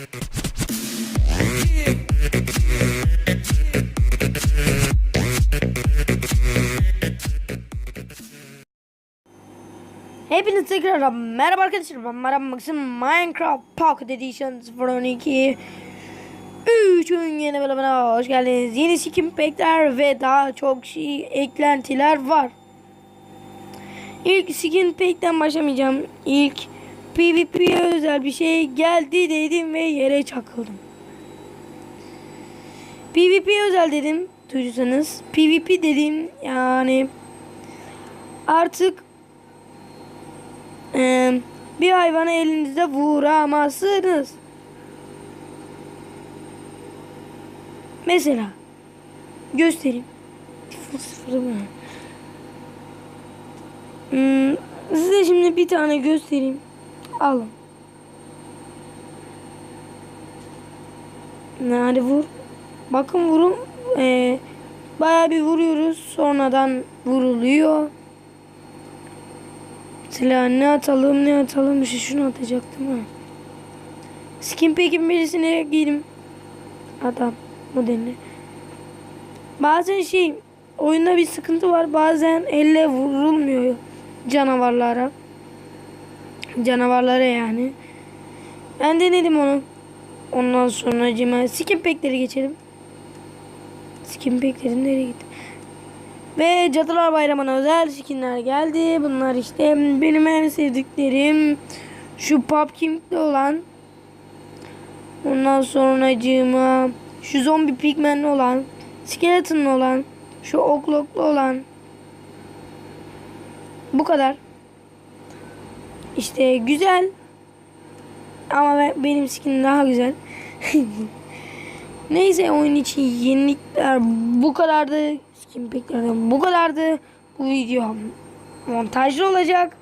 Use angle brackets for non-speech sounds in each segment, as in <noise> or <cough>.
Hepiniz tekrar merhaba arkadaşlar ben Merhaba Maxim Minecraft Pocket Edition 012 3 oyun yeni bölümüne hoş geldiniz. Yeni skin packler ve daha çok şey eklentiler var. İlk skin pack'ten başlamayacağım. İlk PvP'ye özel bir şey geldi dedim ve yere çakıldım. PvP özel dedim duyduysanız. PvP dedim yani artık ee, bir hayvanı elinizde vuramazsınız. Mesela göstereyim. Hmm, size şimdi bir tane göstereyim. Alın. Hadi vur. Bakın vurun. Ee, bayağı bir vuruyoruz. Sonradan vuruluyor. Silah ne atalım ne atalım işte şunu atacaktım ha. Skin pack'in birisine giydim. Adam modelini. Bazen şey oyunda bir sıkıntı var. Bazen elle vurulmuyor canavarlara. Canavarlara yani. Ben denedim onu. Ondan sonra cima skin pack'leri geçelim. Skin pack'lerin nereye gitti? Ve Cadılar Bayramı'na özel skinler geldi. Bunlar işte benim en sevdiklerim. Şu Pumpkin'li olan. Ondan sonracığıma şu zombi pigmenli olan. Skeleton'lı olan. Şu okloklu olan. Bu kadar. İşte güzel. Ama ben- benim skinim daha güzel. <laughs> Neyse oyun için yenilikler bu kadardı. Skin packlerden bu kadardı. Bu video montajlı olacak.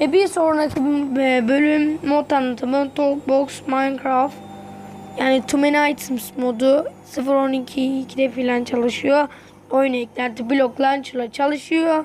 Ve bir sonraki b- bölüm mod tanıtımı Talkbox Minecraft yani Too Many Items modu 0.12.2'de filan çalışıyor. Oyun eklenti Block Launcher'la çalışıyor.